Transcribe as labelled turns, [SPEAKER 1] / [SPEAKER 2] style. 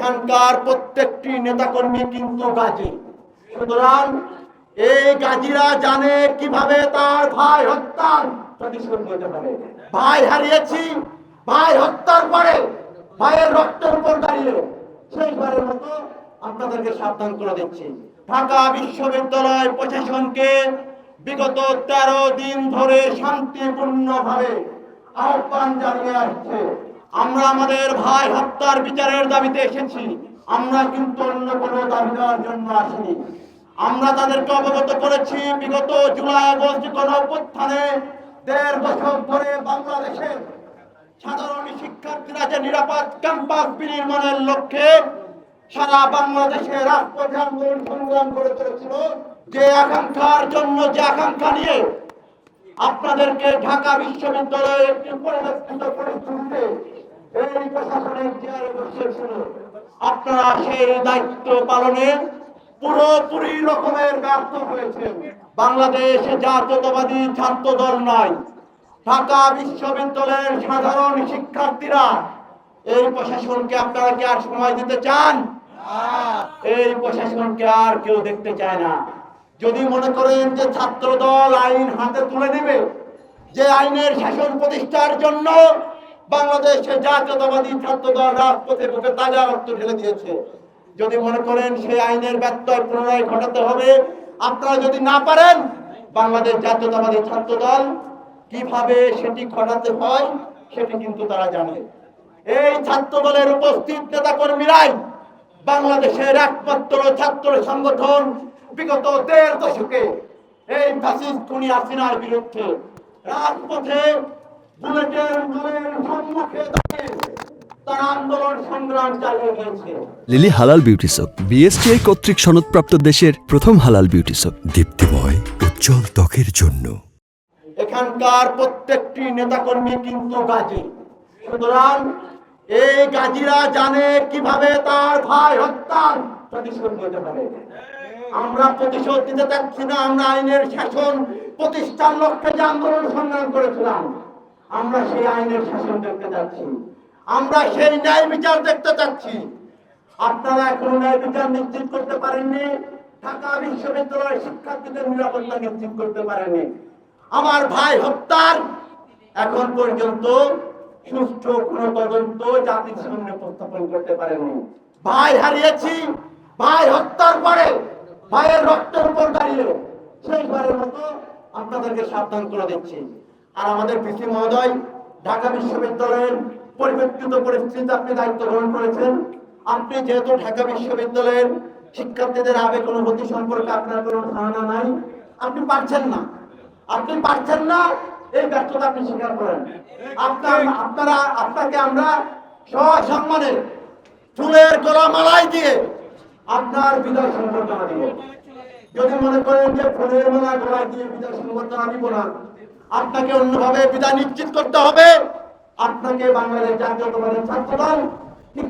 [SPEAKER 1] এখানকার প্রত্যেকটি নেতাকর্মী কিন্তু গাজী। সুতরাং এই গাজীরা জানে কীভাবে তার ভাই পারে। ভাই হারিয়েছি, ভাই হত্যার পরে ভাইয়ের রক্তের উপর দাঁড়িয়ে শেষবারের মতো আপনাদেরকে সাবধান করে দিচ্ছি। ঢাকা বিশ্ববিদ্যালয় প্রশাসনকে বিগত তেরো দিন ধরে শান্তিপূর্ণভাবে আহ্বান জানিয়ে আসছে। আমরা আমাদের ভাই হত্যার বিচারের দাবিতে এসেছি। আমরা কিন্তু অন্য কোনো দাবি দেওয়ার জন্য আসিনি। আমরা তাদেরকে অবগত করেছি, বিগত জুলাই আগস্ট গণ অভ্যুত্থানে দেড় দশক ধরে বাংলাদেশের সাধারণ শিক্ষার্থীরা যে নিরাপদ ক্যাম্পাস বিনির্মাণের লক্ষ্যে সারা বাংলাদেশে রাজপথে আন্দোলন সংগ্রাম করে চলেছিল যে আকাঙ্ক্ষার জন্য, যে আকাঙ্ক্ষা নিয়ে আপনাদেরকে ঢাকা বিশ্ববিদ্যালয়ে একটি পরিবর্তিত পরিস্থিতিতে এই প্রশাসনিক চেয়ারে বসিয়েছিল আপনারা সেই দায়িত্ব পালনে পুরোপুরি রকমের ব্যর্থ হয়েছে বাংলাদেশ জাতীয়তাবাদী ছাত্র দল নয় ঢাকা বিশ্ববিদ্যালয়ের সাধারণ শিক্ষার্থীরা এই প্রশাসনকে আপনারা কি আর সময় দিতে চান? এই প্রশাসনকে আর কেউ দেখতে চায় না। যদি মনে করেন যে ছাত্র দল আইন হাতে তুলে নেবে যে আইনের শাসন প্রতিষ্ঠার জন্য বাংলাদেশের জাতীয়তাবাদী ছাত্র দল রাজপথে বুকে তাজা রক্ত ঢেলে দিয়েছে। যদি মনে করেন সেই আইনের ব্যত্যয় পুনরায় ঘটাতে হবে, আপনারা যদি না পারেন, বাংলাদেশ জাতীয়তাবাদী ছাত্র দল কীভাবে সেটি ঘটাতে হয়, সেটি কিন্তু তারা জানে। এই ছাত্র দলের উপস্থিত নেতা কর্মীরাই বাংলাদেশের একমাত্র ছাত্র সংগঠন বিগত দেড় দশকে এই ফ্যাসিস্ট খুনি হাসিনার বিরুদ্ধে রাজপথে
[SPEAKER 2] লিলি হালাল বিউটি সোপ বিএসটিআই কর্তৃক সনদপ্রাপ্ত দেশের প্রথম হালাল বিউটি সোপ
[SPEAKER 3] দীপ্তিময় উজ্জ্বল ত্বকের জন্য।
[SPEAKER 1] এখানকার প্রত্যেকটি নেতাকর্মী কিন্তু গাজী। সুতরাং এই গাজীরা জানে কীভাবে তার ভাই হত্যার প্রতিশোধ নিতে পারে। আমরা প্রতিশোধ নিতে চাচ্ছি না আমরা আইনের শাসন প্রতিষ্ঠার লক্ষ্যে যে আন্দোলন সংগ্রাম করেছিলাম আমরা সেই আইনের শাসন দেখতে চাচ্ছি আমরা সেই ন্যায় বিচার দেখতে চাচ্ছি আপনারা এখনও ন্যায় বিচার নিশ্চিত করতে পারেননি। ঢাকা বিশ্ববিদ্যালয়ের শিক্ষার্থীদের নিরাপত্তা নিশ্চিত করতে পারেননি। আমার ভাই হত্যার এখন পর্যন্ত সুষ্ঠু কোনো তদন্ত জাতির সামনে উপস্থাপন করতে পারেননি। ভাই হারিয়েছি, ভাই হত্যার পরে ভাইয়ের রক্তের উপর দাঁড়িয়ে শেষবারের মতো আপনাদেরকে সাবধান করে দিচ্ছি। আর আমাদের পিসি মহোদয় ঢাকা বিশ্ববিদ্যালয়ের পরিবর্তিত পরিস্থিতিতে আপনি দায়িত্ব গ্রহণ করেছেন। আপনি যেহেতু ঢাকা বিশ্ববিদ্যালয়ের শিক্ষার্থীদের আবেগ অনুভূতি সম্পর্কে আপনার কোনো ধারণা নাই, আপনি পারছেন না। আপনি পারছেন না, এই ব্যর্থতা আপনি স্বীকার করেন। আপনার, আপনারা, আপনাকে আমরা সসম্মানে চুলের গলা মালাই দিয়ে আপনার বিদায় সংবর্ধনা দিব। যদি মনে করেন যে ফুলের মেলা গোলা দিয়ে বিদায় সংবর্ধনা আমি না, আপনাকে অন্যভাবে বিদায় নিশ্চিত করতে হবে। আপনাকে বাংলাদেশ জাতীয়তাবাদের ছাত্র দল ঠিক